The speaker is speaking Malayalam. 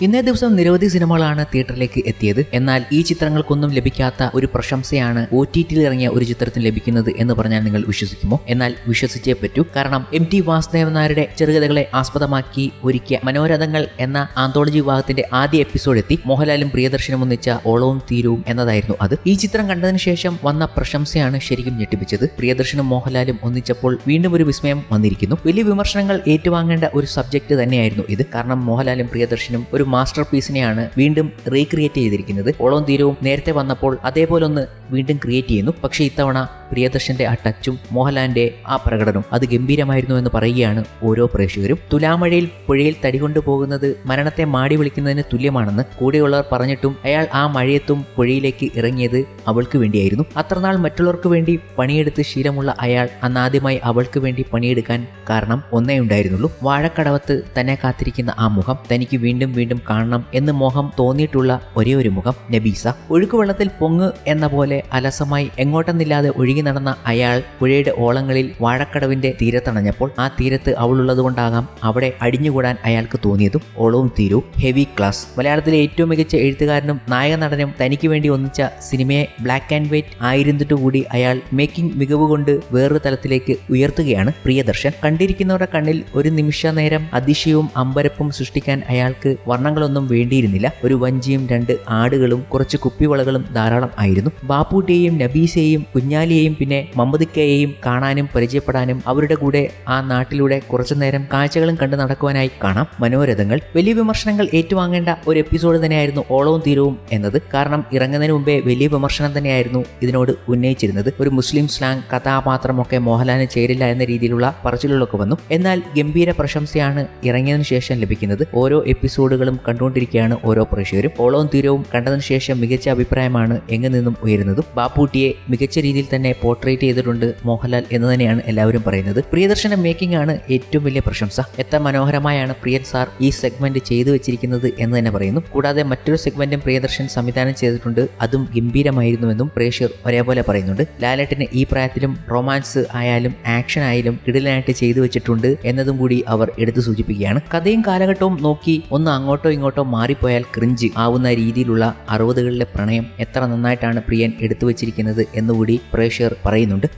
ഇന്നേ ദിവസം നിരവധി സിനിമകളാണ് തിയേറ്ററിലേക്ക് എത്തിയത്. എന്നാൽ ഈ ചിത്രങ്ങൾക്കൊന്നും ലഭിക്കാത്ത ഒരു പ്രശംസയാണ് ഒ ടി ടിയിൽ ഇറങ്ങിയ ഒരു ചിത്രത്തിന് ലഭിക്കുന്നത് എന്ന് പറഞ്ഞാൽ നിങ്ങൾ വിശ്വസിക്കുമോ? എന്നാൽ വിശ്വസിച്ചേ പറ്റൂ. കാരണം എം ടി വാസുദേവൻ നായരുടെ ചെറുകഥകളെ ആസ്പദമാക്കി ഒരുക്കിയ മനോരഥങ്ങൾ എന്ന ആന്തോളജി വിഭാഗത്തിന്റെ ആദ്യ എപ്പിസോഡ് എത്തി. മോഹൻലാലും പ്രിയദർശനും ഒന്നിച്ച ഓളവും തീരവും എന്നതായിരുന്നു അത്. ഈ ചിത്രം കണ്ടതിന് ശേഷം വന്ന പ്രശംസയാണ് ശരിക്കും ഞെട്ടിപ്പിച്ചത്. പ്രിയദർശനും മോഹൻലാലും ഒന്നിച്ചപ്പോൾ വീണ്ടും ഒരു വിസ്മയം വന്നിരിക്കുന്നു. വലിയ വിമർശനങ്ങൾ ഏറ്റുവാങ്ങേണ്ട ഒരു സബ്ജക്ട് തന്നെയായിരുന്നു ഇത്. കാരണം മോഹൻലാലും പ്രിയദർശനും ഒരു മാസ്റ്റർ പീസിനെയാണ് വീണ്ടും റീക്രിയേറ്റ് ചെയ്തിരിക്കുന്നത്. ഓളവും തീരവും നേരത്തെ വന്നപ്പോൾ അതേപോലെ ഒന്ന് വീണ്ടും ക്രിയേറ്റ് ചെയ്യുന്നു. പക്ഷേ ഇത്തവണ പ്രിയദർശന്റെ ആ ടച്ചും മോഹൻലാലിന്റെ ആ പ്രകടനവും അത് ഗംഭീരമായിരുന്നു എന്ന് പറയുകയാണ് ഓരോ പ്രേക്ഷകരും. തുലാമഴയിൽ പുഴയിൽ തടി കൊണ്ടുപോകുന്നത് മരണത്തെ മാടി വിളിക്കുന്നതിന് തുല്യമാണെന്ന് കൂടെയുള്ളവർ പറഞ്ഞിട്ടും അയാൾ ആ മഴയത്തും പുഴയിലേക്ക് ഇറങ്ങിയത് അവൾക്ക് വേണ്ടിയായിരുന്നു. അത്രനാൾ മറ്റുള്ളവർക്ക് വേണ്ടി പണിയെടുത്ത് ശീലമുള്ള അയാൾ അന്നാദ്യമായി അവൾക്ക് വേണ്ടി പണിയെടുക്കാൻ കാരണം ഒന്നേ ഉണ്ടായിരുന്നുള്ളൂ. വാഴക്കടവത്ത് തന്നെ കാത്തിരിക്കുന്ന ആ മുഖം തനിക്ക് വീണ്ടും വീണ്ടും കാണണം എന്ന് മോഹം തോന്നിയിട്ടുള്ള ഒരേ ഒരു മുഖം നബീസ. ഒഴുക്കുവെള്ളത്തിൽ പൊങ്ങ് എന്ന പോലെ അലസമായി എങ്ങോട്ടെന്നില്ലാതെ ഒഴുകി നടന്ന അയാൾ പുഴയുടെ ഓളങ്ങളിൽ വാഴക്കടവിന്റെ തീരത്തണഞ്ഞപ്പോൾ ആ തീരത്ത് അവളുള്ളതുകൊണ്ടാകാം അവിടെ അടിഞ്ഞുകൂടാൻ അയാൾക്ക് തോന്നിയതും ഓളവും തീരു ഹെവി ക്ലാസ് മലയാളത്തിലെ ഏറ്റവും മികച്ച എഴുത്തുകാരനും നായക നടനും തനിക്ക് വേണ്ടി ഒന്നിച്ച സിനിമയെ ബ്ലാക്ക് ആൻഡ് വൈറ്റ് ആയിരുന്നിട്ട് കൂടി അയാൾ മേക്കിംഗ് മികവ് കൊണ്ട് വേറൊരു തലത്തിലേക്ക് ഉയർത്തുകയാണ് പ്രിയദർശൻ. കണ്ടിരിക്കുന്നവരുടെ കണ്ണിൽ ഒരു നിമിഷ നേരം അതിശയവും അമ്പരപ്പും സൃഷ്ടിക്കാൻ അയാൾക്ക് വർണങ്ങളൊന്നും വേണ്ടിയിരുന്നില്ല. ഒരു വഞ്ചിയും രണ്ട് ആടുകളും കുറച്ച് കുപ്പിവളകളും ധാരാളം ആയിരുന്നു. ബാപ്പൂട്ടിയെയും നബീസയെയും കുഞ്ഞാലിയെയും പിന്നെ മമ്മദിക്കയെയും കാണാനും പരിചയപ്പെടാനും അവരുടെ കൂടെ ആ നാട്ടിലൂടെ കുറച്ചു നേരം കാഴ്ചകളും കണ്ട് നടക്കുവാനായി കാണാം. മനോരഥങ്ങൾ. വലിയ വിമർശനങ്ങൾ ഏറ്റുവാങ്ങേണ്ട ഒരു എപ്പിസോഡ് തന്നെയായിരുന്നു ഓളവും തീരവും എന്നത്. കാരണം ഇറങ്ങുന്നതിന് മുമ്പേ വലിയ വിമർശനം തന്നെയായിരുന്നു ഇതിനോട് ഉന്നയിച്ചിരുന്നത്. ഒരു മുസ്ലിം സ്ലാങ് കഥാപാത്രമൊക്കെ മോഹൻലാലിന് ചേരില്ല എന്ന രീതിയിലുള്ള പറച്ചിലുകളൊക്കെ വന്നു. എന്നാൽ ഗംഭീര പ്രശംസയാണ് ഇറങ്ങിയതിനു ശേഷം ലഭിക്കുന്നത്. ഓരോ എപ്പിസോഡുകളും കണ്ടുകൊണ്ടിരിക്കുകയാണ് ഓരോ പ്രേക്ഷകരും. ഓളവും തീരവും കണ്ടതിനു ശേഷം മികച്ച അഭിപ്രായമാണ് എങ്ങു നിന്നും ഉയരുന്നതും. ബാപ്പൂട്ടിയെ മികച്ച രീതിയിൽ തന്നെ പോർട്രേറ്റ് ചെയ്തിട്ടുണ്ട് മോഹൻലാൽ എന്ന് തന്നെയാണ് എല്ലാവരും പറയുന്നത്. പ്രിയദർശന മേക്കിംഗ് ആണ് ഏറ്റവും വലിയ പ്രശംസ. എത്ര മനോഹരമായാണ് പ്രിയൻ സാർ ഈ സെഗ്മെന്റ് ചെയ്തു വെച്ചിരിക്കുന്നത് എന്ന് തന്നെ പറയുന്നു. കൂടാതെ മറ്റൊരു സെഗ്മെന്റും പ്രിയദർശൻ സംവിധാനം ചെയ്തിട്ടുണ്ട്. അതും ഗംഭീരമായിരുന്നുവെന്നും പ്രേക്ഷകർ ഒരേപോലെ പറയുന്നുണ്ട്. ലാലേട്ടിന് ഈ പ്രായത്തിലും റൊമാൻസ് ആയാലും ആക്ഷൻ ആയാലും കിടിലനായിട്ട് ചെയ്തു വെച്ചിട്ടുണ്ട് എന്നതും കൂടി അവർ എടുത്തു സൂചിപ്പിക്കുകയാണ്. കഥയും കാലഘട്ടവും നോക്കി ഒന്ന് അങ്ങോട്ടോ ഇങ്ങോട്ടോ മാറിപ്പോയാൽ ക്രിഞ്ച് ആവുന്ന രീതിയിലുള്ള അറുപതുകളിലെ പ്രണയം എത്ര നന്നായിട്ടാണ് പ്രിയൻ എടുത്തു വച്ചിരിക്കുന്നത് എന്നുകൂടി പ്രേക്ഷകർ പറയുന്നുണ്ട്.